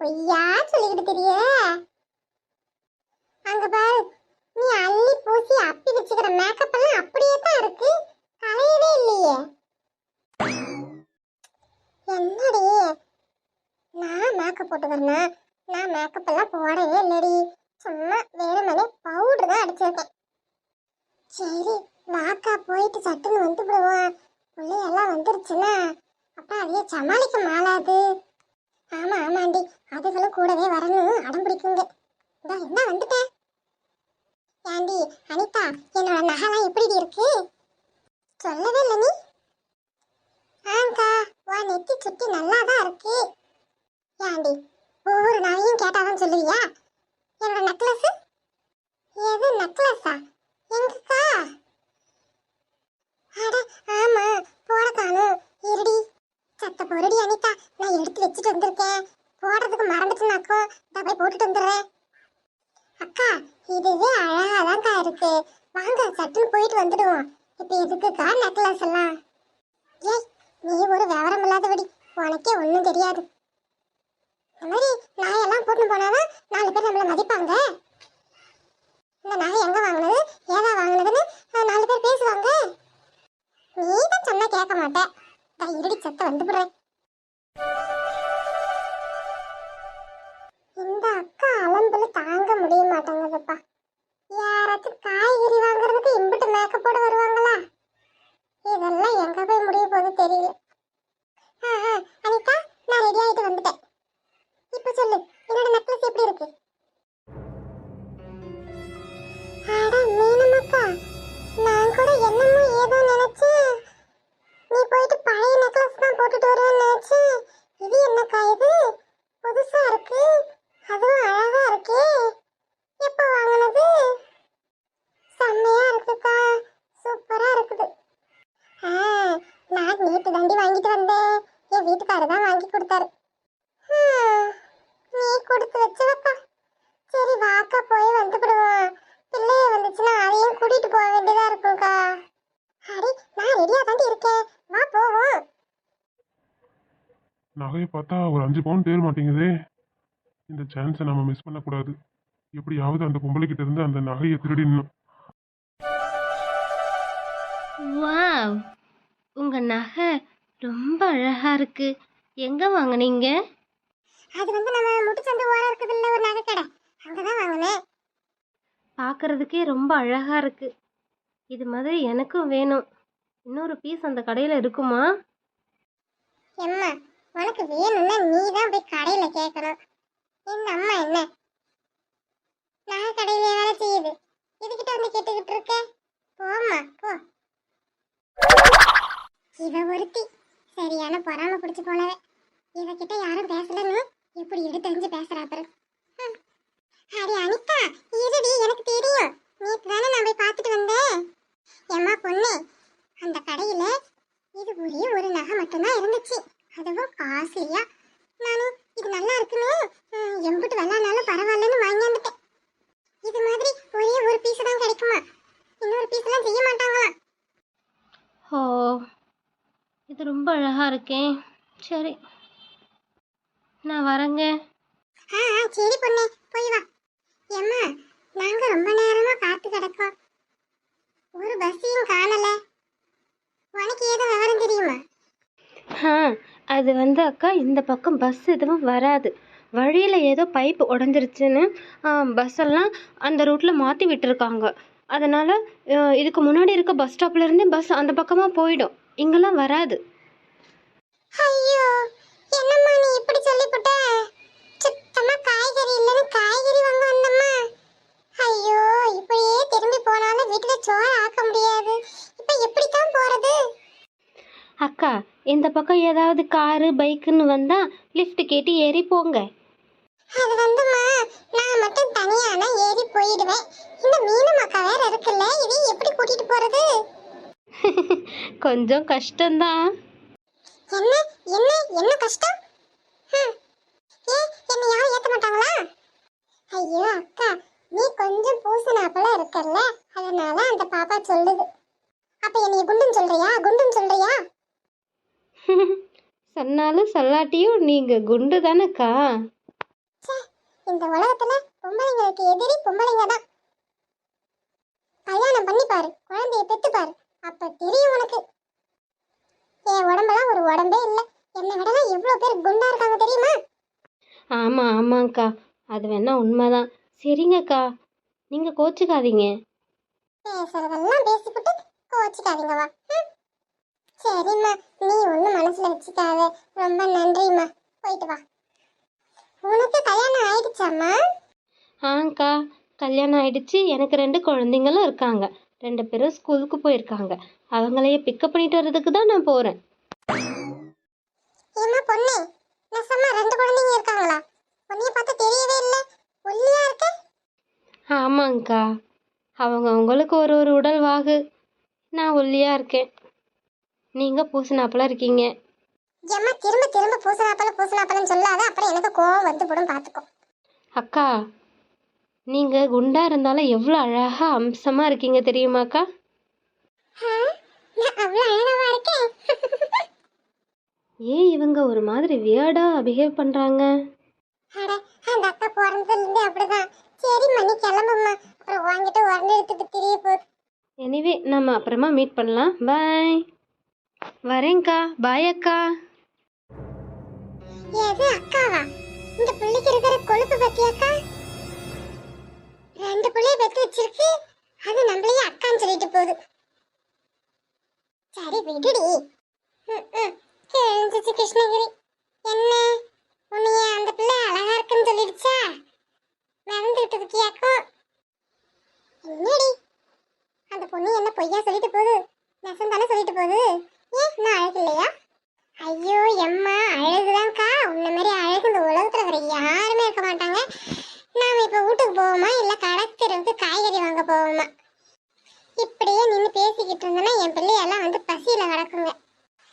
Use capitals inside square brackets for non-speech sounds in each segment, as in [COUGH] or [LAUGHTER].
பொய்யா சொல்லிக்கிட்டு தெரிய அங்க பாரு நீ அள்ளி பூசி அப்பி வச்சுக்கிற மேக்கப் எல்லாம் அப்படியே தான் இருக்கு. கலையவே இல்லையே. என்னடி? நான் மேக்கப் போட்டுக்கிறேன்னா நான் மேக்கப் எல்லாம் போடவே இல்லடி. சும்மா வேணுமனே பவுடர் தான் அடிச்சிருக்கேன். சரி வாக்கா போயிட்டு சட்டுன்னு வந்துவிடுவோம் பிள்ளையெல்லாம் வந்துருச்சுன்னா அப்பா அதையே சமாளிக்க மாலாது ஆமா ஆமாண்டி. அதுகளும் கூடவே வரணும். அடம் பிடிக்குங்க. இதோ என்ன வந்துட்டேன் ஏண்டி அனிதா என்னோட நகைலாம் எப்படி இருக்கு? சொல்லவே இல்லை நீ ஆங்கா வா நெத்தி சுட்டி நல்லா தான் இருக்கு ஏண்டி ஒவ்வொரு நாளையும் கேட்டாதான் சொல்லுவியா என்னோட நெக்லஸ் எது நெக்லஸா எங்கக்கா அட ஆமா போட காணும் இருடி சத்த பொருடி அனிதா நான் எடுத்து வச்சுட்டு வந்திருக்கேன். போடுறதுக்கு மறந்துட்டுனாக்கோ நான் போய் போட்டுட்டு வந்துடுறேன். அக்கா இதுவே அழகாதான்க்கா இருக்கு. வாங்க சட்டுன்னு போயிட்டு வந்துடுவோம். இப்போ எதுக்குக்கா நெக்லஸ் எல்லாம்? ஏய் நீ ஒரு விவரம் இல்லாதபடி உனக்கே ஒன்றும் தெரியாது. இந்த மாதிரி நகையெல்லாம் போட்டுன்னு போனாதான் நாலு பேர் நம்மளை மதிப்பாங்க. இந்த நகை எங்கே வாங்கினது? ஏதா வாங்கினதுன்னு நாலு பேர் பேசுவாங்க. நீ தான் சொன்னால் கேட்க மாட்டேன் நான் இருடி சத்த வந்து வாங்கி கொடுத்தாரு. நீ கொடுத்து வச்சவப்பா. சரி வாக்கா போய் வந்துவிடுவோம் பிள்ளைய வந்துச்சுன்னா அதையும் கூட்டிட்டு போக வேண்டியதா இருக்கும்க்கா. அடி நான் ரெடியா தாண்டி இருக்கேன். வா போவோம். நகையை பார்த்தா ஒரு அஞ்சு பவுன் தேர மாட்டேங்குதே. இந்த சான்ஸை நம்ம மிஸ் பண்ணக்கூடாது. எப்படியாவது அந்த பொம்பளைக்கிட்ட இருந்து அந்த நகையை திருடிடணும். வாவ் உங்க நகை ரொம்ப அழகா இருக்கு. எங்க வாங்குனீங்க? அது வந்து நம்ம முட்டுச்சந்து ஓரம் இருக்குது இல்ல ஒரு நகை கடை அங்கதான் வாங்கினேன். பார்க்கறதுக்கே ரொம்ப அழகா இருக்கு. இது மாதிரி எனக்கும் வேணும். இன்னொரு பீஸ் அந்த கடையில இருக்குமா? எம்மா உனக்கு வேணும்னா நீ தான் போய் கடையில கேட்கணும் இந்த அம்மா என்ன? நகை கடையில வேலை செய்யுது? இதுகிட்ட வந்து கேட்டுக்கிட்டு இருக்க? போம்மா போ. சரியான பொறாம பிடிச்சி போனவ. இவகிட்ட யாரும் பேசலன்னு எப்படி எடுத்தறிஞ்சு பேசுறா பாரு. அடி அனிதா இருடி எனக்கு தெரியும். நேற்று தானே நான் போய் பார்த்துட்டு வந்தேன். எம்மா பொண்ணு அந்த கடையில இது ஒரே ஒரு நகை மட்டும்தான் இருந்துச்சு. அதுவும் காஸ்ட்லியா நானும் இது நல்லா இருக்குன்னு ம், எம்புட்டு வெள்ளானாலும் பரவாயில்லன்னு வாங்கியாந்துட்டேன் இது மாதிரி ஒரே ஒரு பீஸ் தான் கிடைக்குமா இன்னொரு பீஸ் எல்லாம் செய்ய மாட்டாங்களாம் ஓ இது ரொம்ப அழகா இருக்கே சரி. நான் வரேங்க. ஆ ஆ, சரி பொண்ணே போய் வா. ஏம்மா நாங்க ரொம்ப நேரமா காத்து கிடக்கோம் ஒரு பஸ்ஸையும் காணல. உனக்கு ஏதோ விவரம் தெரியுமா? ஆ அது வந்து அக்கா இந்த பக்கம் பஸ் எதுவும் வராது. வழியில் ஏதோ பைப் உடஞ்சிருச்சுன்னு பஸ் எல்லாம் அந்த ரூட்டில் மாற்றி விட்டுருக்காங்க. அதனால் இதுக்கு முன்னாடி இருக்க பஸ் ஸ்டாப்லேருந்தே பஸ் அந்த பக்கமாக போயிடும். இங்கெல்லாம் வராது. ஐயோ என்னம்மா நீ இப்படி சொல்லிப்புட்ட? சுத்தமா காய்கறி இல்லைன்னு காய்கறி வாங்க வந்தம்மா. ஐயோ இப்படியே திரும்பி போனாலும் வீட்டுல சோறு ஆக்க முடியாது. இப்ப எப்படித்தான் போறது? அக்கா இந்த பக்கம் ஏதாவது காரு பைக்குன்னு வந்தால் லிஃப்ட் கேட்டு ஏறி போங்க. அது வந்துமா நான் மட்டும் தனியானா ஏறி போயிடுவேன். இந்த மீனு மக்கா வேற இருக்குல்ல இதையும் எப்படி கூட்டிட்டு போறது? [LAUGHS] கொஞ்சம் கஷ்டம்தான். என்ன என்ன என்ன கஷ்டம். ஏ என்ன யாரும் ஏத்த மாட்டாங்களா? ஐயோ அக்கா நீ கொஞ்சம் பூசணாப்பல இருக்கல்ல? அதனால அந்த பாப்பா சொல்லுது. அப்ப என்னைய குண்டுன்னு சொல்றியா? குண்டுன்னு சொல்றியா? [LAUGHS] சொன்னாலும் சொல்லாட்டியும் நீங்கள் குண்டு தானேக்கா? இந்த உலகத்துல பொம்பளைங்களுக்கு எதிரி பொம்பளைங்க தான். கல்யாணம் பண்ணி பாரு குழந்தைய பெத்து பாரு அப்ப தெரியும் உனக்கு. ஆமாங்க்கா அது வேணா உண்மைதான். சரிங்கக்கா. நீங்கள் கோச்சிக்காதீங்க. பேசுறதெல்லாம் பேசிவிட்டு கோச்சிக்காதீங்க வா. ம். சரிம்மா. நீ ஒன்றும் மனசுல வச்சுக்காத. ரொம்ப நன்றிம்மா. போயிட்டு வா. உனக்கு கல்யாணம் ஆயிடுச்சாம்மா? ஆங்க்கா. கல்யாணம் ஆயிடுச்சு. எனக்கு ரெண்டு குழந்தைங்களும் இருக்காங்க. ரெண்டு பேரும் ஸ்கூலுக்கு போயிருக்காங்க. அவங்களையே பிக்கப் பண்ணிட்டு வர்றதுக்கு தான் நான் போகிறேன் ஆமாங்க்கா அவங்க அவங்களுக்கு ஒரு ஒரு உடல் வாகு. நான் ஒல்லியாக இருக்கேன். நீங்கள் பூசினாப்பில் இருக்கீங்க. ஏம்மா திரும்ப திரும்ப பூசணாப்பழம் பூசணாப்பழம் சொல்லாத அப்புறம் எனக்கு கோவம் வந்து போடும் பார்த்துக்கோ அக்கா நீங்கள் குண்டா இருந்தாலும் எவ்வளோ அழகாக அம்சமாக இருக்கீங்க தெரியுமாக்கா? நான் அவ்வளோ அழகாவா இருக்கேன். ஏன் இவங்க ஒரு மாதிரி வியர்டாக பிஹேவ் பண்ணுறாங்க அட அந்த அக்கா பிறந்ததுலேருந்து அப்படிதான். சரிம்மா நீ கிளம்பும்மா. அப்புறம் வாங்கிட்டு உடனே எடுத்துட்டு திரிய போகுது எனிவே நம்ம அப்புறமா மீட் பண்ணலாம். பாய் வரேங்க்கா பாய் அக்கா. எது அக்காவா? இந்த பிள்ளைக்கு இருக்கிற கொழுப்பு பத்தியாக்கா? ரெண்டு பிள்ளைய பெத்து வச்சிருக்கு. அது நம்மளையே அக்கான்னு சொல்லிட்டு போகுது. சரி விடுடி. கிழிஞ்சிச்சு கிருஷ்ணகிரி. என்ன? உன்னைய அந்த பிள்ளை அழகா இருக்குன்னு சொல்லிடுச்சா? மறந்துகிட்டு இருக்கியாக்கும் என்னடி? அந்த பொண்ணு என்ன பொய்யா சொல்லிட்டு போகுது? நெசந்தானே சொல்லிட்டு போகுது. ஏன் நான் அழகு இல்லையா ஐயோ எம்மா அழகு உன்ன மாதிரி அழகு இந்த உலகத்துல வேற யாருமே இருக்க மாட்டாங்க நாம இப்ப வீட்டுக்கு போவோமா இல்ல கடத்தெருவுக்கு காய்கறி வாங்க போவோமா இப்படியே நின்று பேசிக்கிட்டு இருந்தேன்னா என் பிள்ளையெல்லாம் வந்து பசியில கிடக்குங்க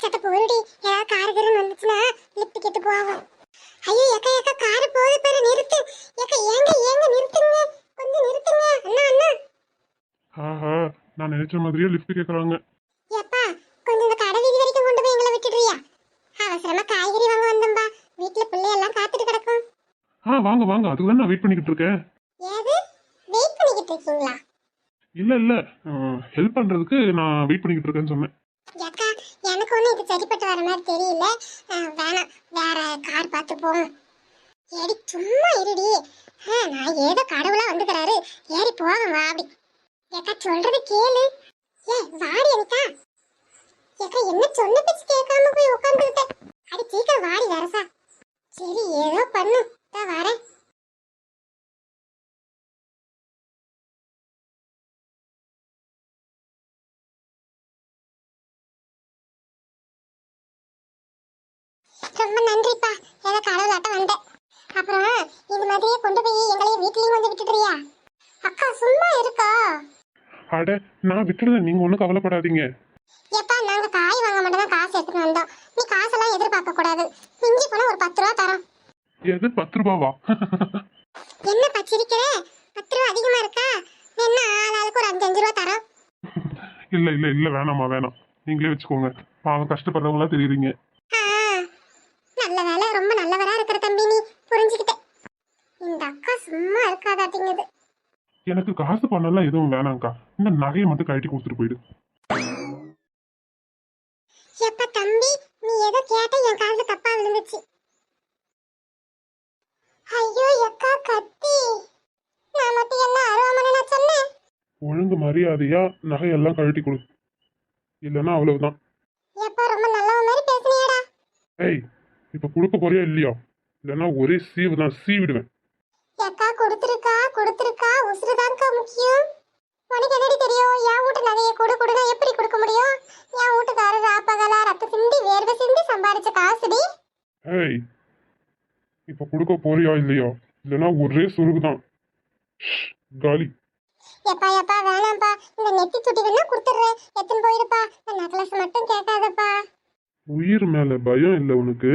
சட்ட பொருடி ஏதாவது கார் கருன்னு வந்துச்சுன்னா லிப்ட் கிட்டு போவோம் ஐயோ எக்கா எக்கா கார் போகுது பாரு நிறுத்து எக்கா ஏங்க ஏங்க நிறுத்துங்க கொஞ்சம் நிறுத்துங்க அண்ணா அண்ணா ஆஹா நான் நினைச்ச மாதிரியே லிஃப்ட் கேட்குறாங்க எப்பா கொஞ்சம் இந்த கடை வீதி வரைக்கும் கொண்டு போய் எங்களை விட்டுடுறியா? அவசரமா காய்கறி வாங்க வந்தோம்பா வீட்டுல பிள்ளையெல்லாம் காத்துட்டு கிடக்கும். ஆ வாங்க வாங்க. அதுக்கு தான் நான் வெயிட் பண்ணிக்கிட்டு இருக்கேன். ஏது வெயிட் பண்ணிக்கிட்டு இருக்கீங்களா? இல்லை இல்லை. ஹெல்ப் பண்ணுறதுக்கு நான் வெயிட் பண்ணிக்கிட்டு இருக்கேன்னு சொன்னேன். ஏக்கா எனக்கு ஒன்றும் இது சரிப்பட்டு வர மாதிரி தெரியல. அஹ், வேணாம். வேற கார் பார்த்து போவோம். ஏடி சும்மா இருடி. ஆ, நான் ஏதோ கடவுளா வந்துக்கிறாரு. ஏறி போவோம் வா அப்படி. ஏக்கா சொல்றது கேளு. ஏ வாடி அனிதா. ஏக்கா என்ன சொன்ன பேச்சு கேட்காம போய் உட்காந்துக்கிட்ட அடி சீக்கிரம் வாடி வரசா. சரி ஏதோ பண்ணு தான் வரேன். ரொம்ப நன்றிப்பா ஏதோ கடவுளாட்ட வந்தேன் அப்புறம் இது மாதிரியே கொண்டு போய் எங்களையும் வீட்லயும் வந்து விட்டுடுறியா அக்கா சும்மா இருக்கா அட நான் விட்டுறேன் நீங்கள் ஒன்றும் கவலைப்படாதீங்க. எப்பா நாங்க காய் வாங்க மட்டும் தான் காசு எடுத்துட்டு வந்தோம். நீ காசெல்லாம் எதிர்பார்க்க கூடாது. மிஞ்சி போனா ஒரு பத்து ரூபா தரோம். எது பத்து ரூபாவா? என்ன பச்சிருக்கிற பத்து ரூபா அதிகமா இருக்கா? என்ன ஆளாளுக்கு ஒரு அஞ்சு அஞ்சு ரூபா தரோம். இல்லை இல்லை இல்லை வேணாம்மா வேணாம். நீங்களே வச்சுக்கோங்க. பாவம் கஷ்டப்படுறவங்களா தெரியுறீங்க ஆ, நல்ல வேலை ரொம்ப நல்லவரா இருக்கிற தம்பி நீ புரிஞ்சுக்கிட்டேன் இந்த அக்கா சும்மா இருக்காதாட்டிங்குது எனக்கு காசு பண்ணலாம் எதுவும் வேணாம்க்கா. இந்த நகையை மட்டும் கழட்டி கொடுத்துட்டு போயிடு. எப்ப தம்பி நீ ஏதோ கேட்ட என் காதுல தப்பா விழுந்துச்சு. ஐயோ எக்கா கத்தி. நான் மட்டும் என்ன அருவாமனை நான் சொன்னேன்? ஒழுங்கு மரியாதையா நகையெல்லாம் கழட்டி கொடு. இல்லைன்னா அவ்வளவுதான். எப்பா ரொம்ப நல்லவ மாதிரி பேசுனியாடா. ஏய் இப்போ கொடுக்க போறியா இல்லையா? இல்லைன்னா ஒரே சீவு தான் சீவிடுவேன் எக்கா கொடுத்துருக்கா கொடுத்துருக்கா உசுறுதான்க்கா முக்கியம் உனக்கு என்னடி தெரியும் என் வீட்டு நகையை கொடு கொடுனா எப்படி கொடுக்க முடியும் என் வீட்டுக்காரர் ராப்பகலா ரத்த சிந்தி வேர்வை சம்பாரிச்ச காசுடி ஏய் இப்போ கொடுக்க போறியா இல்லையா? இல்லைன்னா ஒரே சுருகு தான் காலி. எப்பா எப்பா வேணாம்ப்பா. இந்த நெத்தி சுட்டி வேணா கொடுத்துட்றேன். எத்தனை போயிருப்பா. இந்த நெக்லஸ் மட்டும் கேட்காதப்பா. உயிர் மேல பயம் இல்லை உனக்கு?